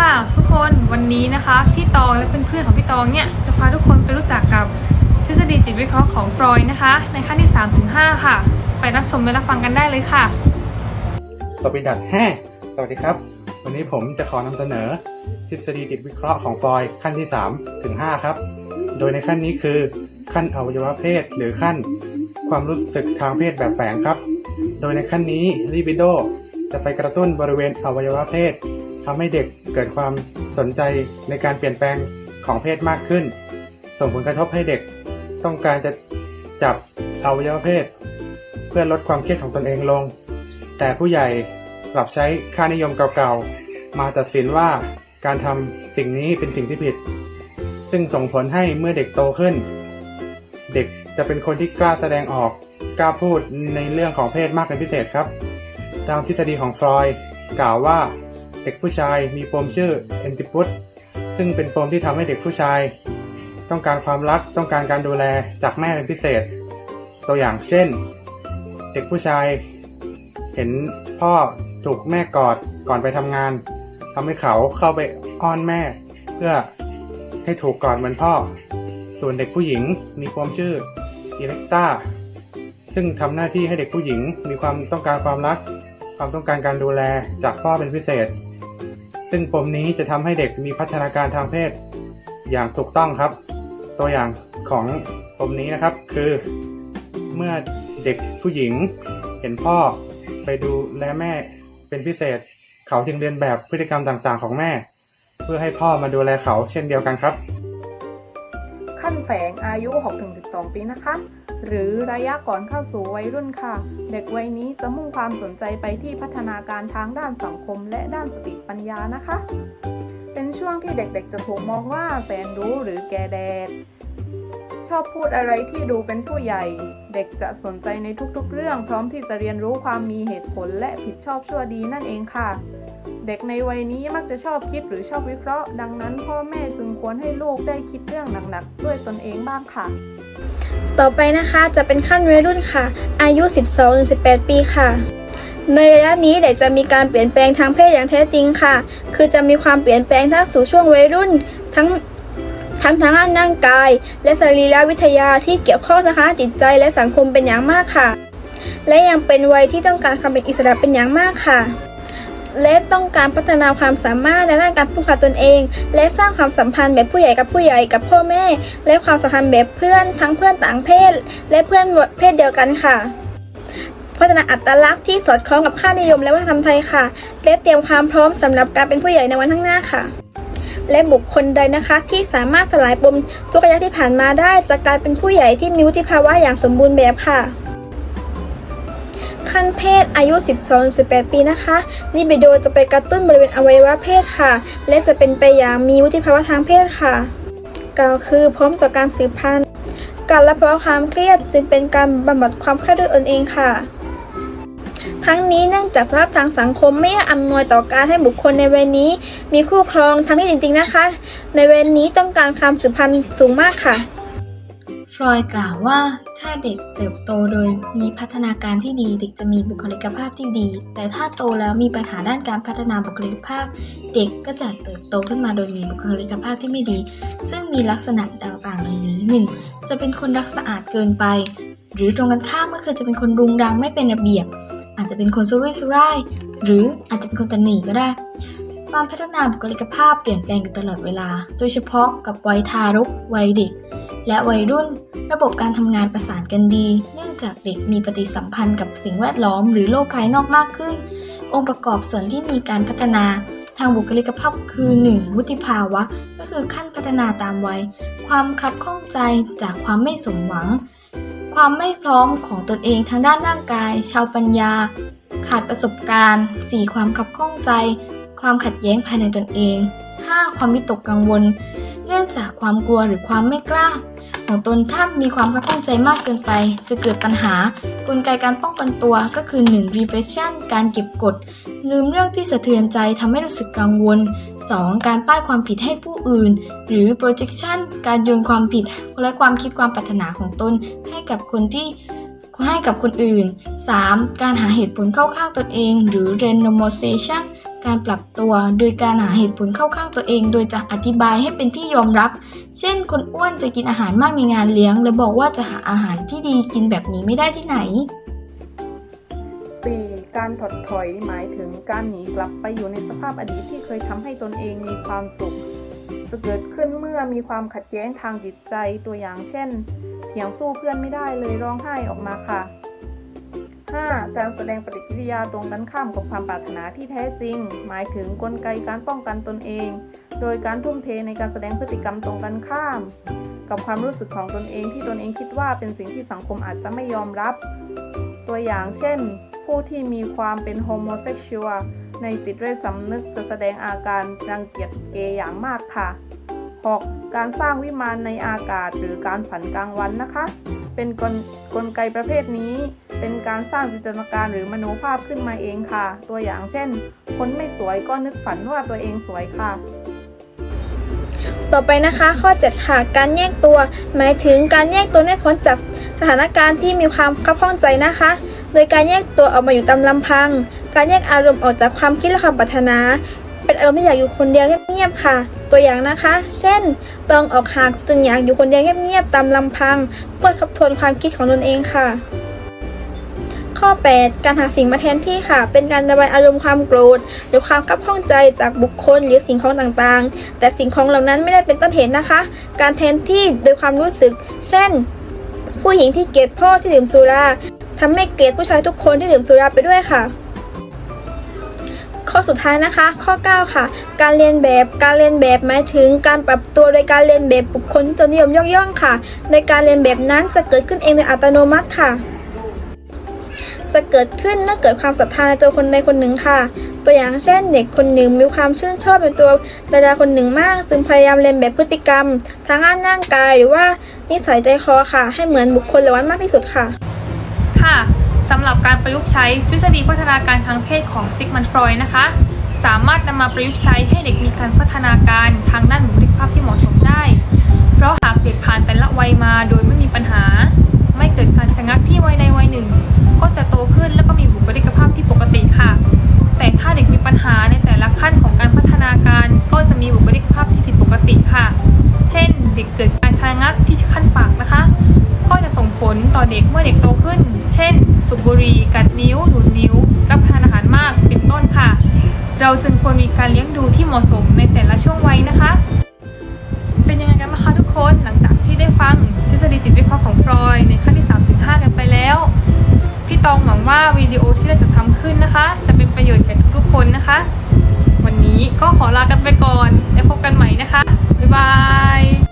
ค่ะทุกคนวันนี้นะคะพี่ตองและเพื่อนๆของพี่ตองเนี่ยจะพาทุกคนไปรู้จักกับทฤษฎีจิตวิเคราะห์ของฟรอยด์นะคะ ในขั้นที่ 3-5 ค่ะ ไปรับชมและรับฟังกันได้เลยค่ะสวัสดีดัดแฮสวัสดีครับ วันนี้ผมจะขอนำเสนอ ทฤษฎีจิตวิเคราะห์ของฟรอยด์ขั้นที่3ถึง5ครับ โดยในขั้นนี้คือ ขั้นอวัยวะเพศ หรือขั้น ความรู้สึกทางเพศแบบแฝงครับ โดยในขั้นนี้ลิบิโดจะไปกระตุ้นบริเวณอวัยวะเพศ ทำให้เด็กเกิดความสนใจในการเปลี่ยนแปลงของเพศมากขึ้น ส่งผลกระทบให้เด็กต้องการจะจับอวัยวะเพศ เพื่อลดความเครียดของตนเองลง แต่ผู้ใหญ่กลับใช้ค่านิยมเก่าๆ มาตัดสินว่าการทำสิ่งนี้เป็นสิ่งที่ผิด ซึ่งส่งผลให้เมื่อเด็กโตขึ้น เด็กจะเป็นคนที่กล้าแสดงออกกล้าพูดในเรื่องของเพศมากเป็นพิเศษครับ ตามทฤษฎีของฟรอยด์กล่าวว่า เด็กผู้ชายมีปมชื่อเอนติปุสซึ่งเป็นปมที่ทำให้เด็กผู้ชาย ต้องการความรักต้องการการดูแลจากแม่เป็นพิเศษ ตัวอย่างเช่น เด็กผู้ชาย เห็นพ่อถูกแม่กอดก่อนไปทำงานทำให้เขาเข้าไปอ้อนแม่ เพื่อให้ถูกกอดเหมือนพ่อ ส่วนเด็กผู้หญิงมีปมชื่ออิเล็กตาซึ่งทำหน้าที่ให้เด็กผู้หญิงมีความต้องการความรัก ความต้องการการดูแลจากพ่อเป็นพิเศษ ซึ่งปมนี้จะทำให้เด็กมีพัฒนาการทางเพศ อย่างถูกต้องครับ ตัวอย่างของปมนี้นะครับคือ เมื่อเด็กผู้หญิงเห็นพ่อไปดูแลแม่เป็นพิเศษ เขาจึงเรียนแบบพฤติกรรมต่างๆ ของแม่ เพื่อให้พ่อมาดูแลเขาเช่นเดียวกันครับ ขั้นแฝง อายุ 6-12 ปีนะคะ หรือระยะก่อนเข้าสู่วัยรุ่นค่ะ เด็กวัยนี้จะมุ่งความสนใจไปที่พัฒนาการทางด้านสังคมและด้านสติปัญญานะคะ เป็นช่วงที่เด็กๆจะถูกมองว่าแสนรู้หรือแกแดด ชอบพูดอะไรที่ดูเป็นผู้ใหญ่ เด็กจะสนใจในทุกๆ เรื่อง พร้อมที่จะเรียนรู้ความมีเหตุผลและผิดชอบชั่วดีนั่นเองค่ะ เด็กในวัยนี้มักจะชอบคิดหรือชอบวิเคราะห์ ดังนั้นพ่อแม่จึงควรให้ลูกได้คิดเรื่องหนักๆ ด้วยตนเองบ้างค่ะ ต่อไปนะคะจะเป็นขั้นวัยรุ่นค่ะ อายุ 12-18 ปีค่ะ ในระยะนี้เด็กจะมีการเปลี่ยนแปลงทางเพศอย่างแท้จริงค่ะ คือจะมีความเปลี่ยนแปลงทั้งสู่ช่วงวัยรุ่นทั้งทั้งทางด้านร่างกาย และสรีรวิทยาที่เกี่ยวข้องทางด้านจิตใจและสังคมเป็นอย่างมากค่ะ และยังเป็นวัยที่ต้องการความเป็นอิสระเป็นอย่างมากค่ะ และต้องการพัฒนาความสามารถในด้านการพึ่งพาตนเอง และสร้างความสัมพันธ์แบบผู้ใหญ่กับผู้ใหญ่กับพ่อแม่ และความสัมพันธ์แบบเพื่อนทั้งเพื่อนต่างเพศ และเพื่อนเพศเดียวกันค่ะ พัฒนาอัตลักษณ์ที่สอดคล้องกับค่านิยมและวัฒนธรรมไทยค่ะ และเตรียมความพร้อมสำหรับการเป็นผู้ใหญ่ในวันข้างหน้าค่ะและบุคคลใดนะคะที่สามารถสลายปมทุกระยะที่ผ่านมาได้จะกลายเป็นผู้ใหญ่ที่มีวุฒิภาวะอย่างสมบูรณ์แบบค่ะ ขั้นเพศอายุ 12-18 ปีนะคะลิบิโดจะไปกระตุ้นบริเวณอวัยวะเพศค่ะ และจะเป็นไปอย่างมีวุฒิภาวะทางเพศค่ะกล่าวคือพร้อมต่อการสืบพันธุ์ การรับภาวะความเครียดจึงเป็นการบำบัดความเครียดด้วยตนเองค่ะ ทั้งนี้เนื่องจากสภาพทางสังคมไม่อำนวยต่อการให้บุคคลในวัยนี้ มีคู่ครองทั้งที่จริง ๆ นะคะ ในวัยนี้ต้องการความสืบพันธุ์สูงมากค่ะ รอยกล่าวว่าถ้าเด็กเติบโตโดยมีพัฒนาการที่ดีเด็กจะมีบุคลิกภาพที่ดี แต่ถ้าโตแล้วมีปัญหาด้านการพัฒนาบุคลิกภาพ เด็กก็จะเติบโตขึ้นมาโดยมีบุคลิกภาพที่ไม่ดี ซึ่งมีลักษณะต่างๆดังนี้ 1. จะเป็นคนรักสะอาดเกินไป หรือตรงกันข้ามก็คือจะเป็นคนรุงรังไม่เป็นระเบียบ อาจจะเป็นคนสุรุ่ยสุร่ายหรืออาจจะเป็นคนตันหนีก็ได้ความพัฒนาบุคลิกภาพเปลี่ยนแปลงอยู่ตลอดเวลา โดยเฉพาะกับวัยทารก วัยเด็ก และวัยรุ่น ระบบการทำงานประสานกันดี เนื่องจากเด็กมีปฏิสัมพันธ์กับสิ่งแวดล้อมหรือโลกภายนอกมากขึ้น องค์ประกอบส่วนที่มีการพัฒนาทางบุคลิกภาพคือ 1. วุฒิภาวะ ก็คือขั้นพัฒนาตามวัย ความคับข้องใจจากความไม่สมหวัง ความไม่พร้อมของตนเองทางด้านร่างกาย ชาวปัญญา ขาดประสบการณ์ 4. ความคับข้องใจ ความขัดแย้งภายในตนเอง 5. ความวิตกกังวล เนื่องจากความกลัวหรือความไม่กล้า ของตนถ้ามีความคับข้งใจมากเกินไป จะเกิดปัญหากลไกการป้องกันตัวก็คือ 1. repression การเก็บกด ลืมเรื่องที่สะเทือนใจทำให้รู้สึกกังวล 2. การป้ายความผิดให้ผู้อื่น หรือ projection การโยนความผิดและความคิดความปรารถนาของตนให้กับคนที่ให้กับคนอื่น 3. การหาเหตุผลเข้าข้างตนเอง หรือ randomization การปรับตัวโดยการหาเหตุผลเข้าข้างตัวเอง โดยจะอธิบายให้เป็นที่ยอมรับ เช่น คนอ้วนจะกินอาหารมากในงานเลี้ยง และบอกว่าจะหาอาหารที่ดีกินแบบนี้ไม่ได้ที่ไหน 4. การถดถอยหมายถึงการหนีกลับไปอยู่ในสภาพอดีตที่เคยทำให้ตนเองมีความสุข จะเกิดขึ้นเมื่อมีความขัดแย้งทางจิตใจตัวอย่างเช่นเถียงสู้เพื่อนไม่ได้เลยร้องไห้ออกมาค่ะ 5. การแสดงปฏิกิริยาตรงกันข้ามกับความปรารถนาที่แท้จริง หมายถึงกลไกการป้องกันตนเอง โดยการทุ่มเทในการแสดงพฤติกรรมตรงกันข้าม กับความรู้สึกของตนเองที่ตนเองคิดว่าเป็นสิ่งที่สังคมอาจจะไม่ยอมรับ ตัวอย่างเช่น ผู้ที่มีความเป็นโฮโมเซ็กชวลในจิตใต้สำนึกจะแสดงอาการรังเกียจเกย์อย่างมากค่ะ 6. การสร้างวิมานในอากาศหรือการฝันกลางวันนะคะ เป็นกลกลไกประเภทนี้ เป็นการสร้างจินตนาการหรือมโนภาพขึ้นมาเองค่ะ ตัวอย่างเช่น คนไม่สวยก็นึกฝันว่าตัวเองสวยค่ะ ต่อไปนะคะ ข้อ 7 ค่ะ การแยกตัว หมายถึงการแยกตัวให้พ้นจากสถานการณ์ที่มีความคับข้องใจนะคะ โดยการแยกตัวออกมาอยู่ตามลำพัง การแยกอารมณ์ออกจากความคิดและความปรารถนา เป็นอารมณ์ที่อยากอยู่คนเดียวเงียบๆค่ะ ตัวอย่างนะคะ เช่นตองออกหักจึงอยากอยู่คนเดียวเงียบๆตามลำพัง เพื่อทบทวนความคิดของตนเองค่ะ ข้อ 8 การหาสิ่งมาแทนที่ค่ะ เป็นการระบายอารมณ์ความโกรธ หรือความคับข้องใจจากบุคคลหรือสิ่งของต่างๆ แต่สิ่งของเหล่านั้นไม่ได้เป็นต้นเหตุนะคะ การแทนที่โดยความรู้สึก เช่น ผู้หญิงที่เกลียดพ่อที่ดื่มสุราทำให้เกลียดผู้ชายทุกคนที่ดื่มสุราไปด้วยค่ะ ข้อสุดท้ายนะคะ ข้อ 9 ค่ะ การเรียนแบบการเรียนแบบหมายถึงการปรับตัวโดยการเรียนแบบบุคคลที่ตนนิยมยกย่องค่ะ โดยการเรียนแบบนั้นจะเกิดขึ้นเองโดยอัตโนมัติค่ะ จะเกิดขึ้นเมื่อเกิดความศรัทธาในตัวคนใดคนหนึ่งค่ะ ตัวอย่างเช่น เด็กคนหนึ่งมีความชื่นชอบในตัวดาราคนหนึ่งมาก จึงพยายามเรียนแบบพฤติกรรมทางด้านร่างกายหรือว่านิสัยใจคอค่ะ ให้เหมือนบุคคลเหล่านั้นมากที่สุดค่ะ ค่ะ สำหรับการประยุกต์ใช้ทฤษฎีพัฒนาการทางเพศของซิกมันฟรอยนะคะ สามารถนำมาประยุกต์ใช้ให้เด็กมีการพัฒนาการทางด้านบุคลิกภาพที่เหมาะสมได้ เพราะหากเด็กผ่านแต่ละวัยมาโดยไม่มีปัญหา ไม่เกิดการชะงักที่วัยใดวัยหนึ่ง ก็จะโตขึ้นแล้วก็มีบุคลิกภาพที่ปกติค่ะ แต่ถ้าเด็กมีปัญหาในแต่ละขั้นของการพัฒนาการก็จะมีบุคลิกภาพที่ผิดปกติค่ะ เช่น เด็กเกิดการชะงักที่ขั้นปาก ลต่อเด็กเมื่อเด็กโตขึ้น เช่นสูบบุรีกัดนิ้วดูดนิ้ว รับประทานอาหารมากเป็นต้นค่ะ เราจึงควรมีการเลี้ยงดูที่เหมาะสมในแต่ละช่วงวัยนะคะ เป็นยังไงกันบ้างคะทุกคนหลังจากที่ได้ฟังทฤษฎีจิตวิเคราะห์ของฟรอยในขั้นที่ 3-5 กันไปแล้ว พี่ตองหวังว่าวิดีโอที่เราจะทำขึ้นนะคะ จะเป็นประโยชน์แก่ทุกๆคนนะคะ วันนี้ก็ขอลากันไปก่อนแล้วพบกันใหม่นะคะบ๊ายบาย